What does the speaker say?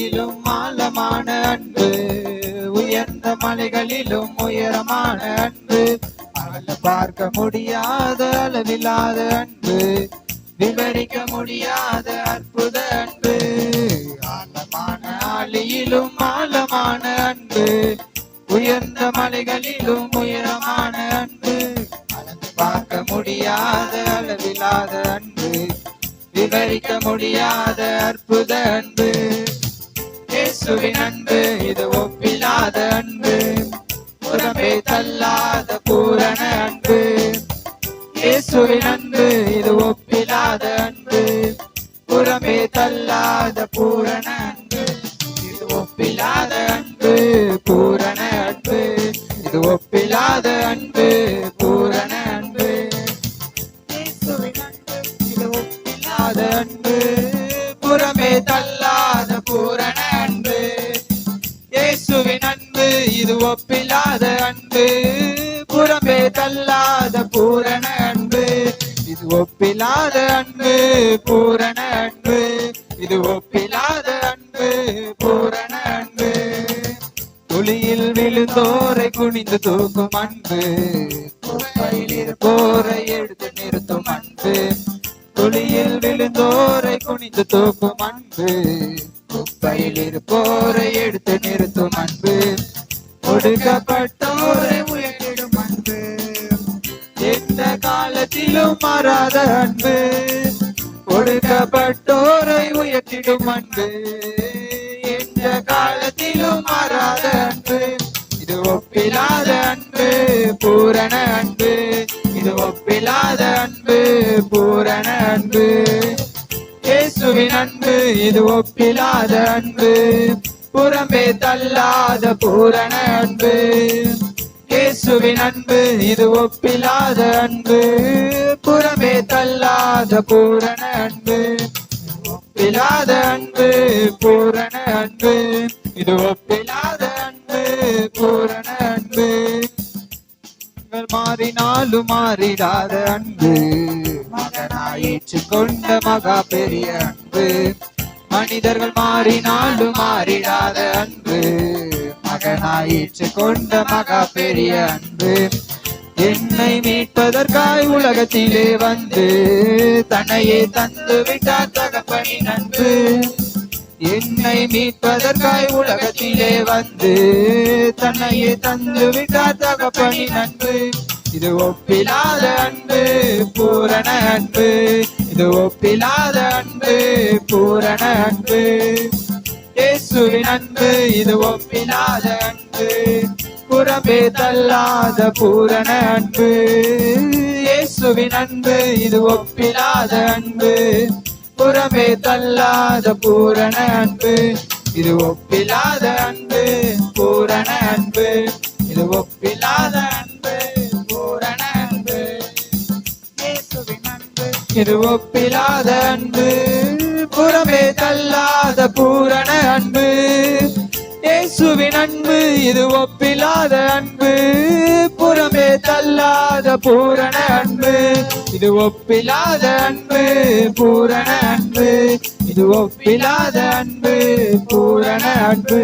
ஆழியிலும் ஆழமான அன்பு உயர்ந்த மலைகளிலும் உயரமான அன்பு. அள பார்க்க முடியாத அளவில்லாத அன்பு விவரிக்க முடியாத அற்புத அன்பு. ஆழமான ஆழியிலும் ஆழமான அன்பு உயர்ந்த மலைகளிலும் உயரமான அன்பு. பார்க்க முடியாத அளவில்லாத அன்பு விவரிக்க முடியாத அற்புத அன்பு. இயேசுவின் அன்பு இது ஒப்பில்லாத அன்பு. புறமே தள்ளாத பூரண அன்பு. இயேசுவின் அன்பு இது ஒப்பில்லாத அன்பு. புறமே தள்ளாத பூரண அன்பு. இது ஒப்பில்லாத அன்பு பூரண அன்பு. இது ஒப்பில்லாத அன்பு பூரண அன்பு. இயேசுவின் அன்பு இது ஒப்பில்லாத அன்பு. புறமே தள்ளா இது ஒப்பில்லாத அன்பு பூரண அன்பு. துளியில் விழுந்தோரை குனிந்து தூக்கும் அன்பு. குப்பையில் இருப்போரை எடுத்து நிறுத்தும் அன்பு. துளியில் விழுந்தோரை குனிந்து தூக்கும் அன்பு. குப்பையில் இருப்போரை எடுத்து நிறுத்தும் அன்பு. ஒடுக்கப்பட்டோரை உயர்த்திடும் அன்பு. எந்த காலத்திலும் மாறாத அன்பு. ஒடுக்கப்பட்டோரை உயர்த்திடும் அன்பு. எந்த காலத்திலும் மாறாத அன்பு. இது ஒப்பிலாத அன்பு பூரண அன்பு. இது ஒப்பிலாத அன்பு பூரண அன்பு. இயேசுவின் அன்பு இது ஒப்பிலாத அன்பு. புறமே தள்ளாத பூரண அன்பு. இயேசுவின் அன்பு இது ஒப்பிலாத அன்பு. புறமே தள்ளாத பூரண அன்பு ஒப்பில்லாத அன்பு பூரண அன்பு. இது ஒப்பில்லாத அன்பு பூரண அன்பு. நீங்கள் மாறினாலும் மாறிடாத அன்பு. மகனாயிற்று கொண்ட மகா பெரிய அன்பு. மனிதர்கள் மாறினாலும் மாறிடாத அன்பு. மகனாயிற்று கொண்ட மகா பெரிய அன்பு. என்னை மீட்பதற்காய் உலகத்திலே வந்து தன்னையே தந்து விட்டார் தகப்பணி நன்று என்னை மீட்பதற்காய் உலகத்திலே வந்து தன்னையே தந்து விட்டார் தகப்பணி நன்று இது ஒப்பிலாத அன்பு பூரண அன்பு. இது ஒப்பிலாத அன்பு பூரண அன்பு. இயேசுவின் அன்பு இது ஒப்பிலாத அன்பு. புறமே தள்ளாத பூரண அன்பு. இயேசுவின் அன்பு இது ஒப்பிலாத அன்பு. புறமே தள்ளாத பூரண அன்பு இது ஒப்பிலாத அன்பு. பூரண அன்பு இது ஒப்பிலாத அன்பு. பூரண அன்பு. இயேசுவின் அன்பு இது ஒப்பிலாத அன்பு. புறமே தள்ளாத பூரண அன்பு. இயேசுவின் அன்பு இது ஒப்பில்லாத அன்பு புறமே தள்ளாத பூரண அன்பு. இது ஒப்பில்லாத அன்பு பூரண அன்பு. இது ஒப்பில்லாத அன்பு பூரண அன்பு.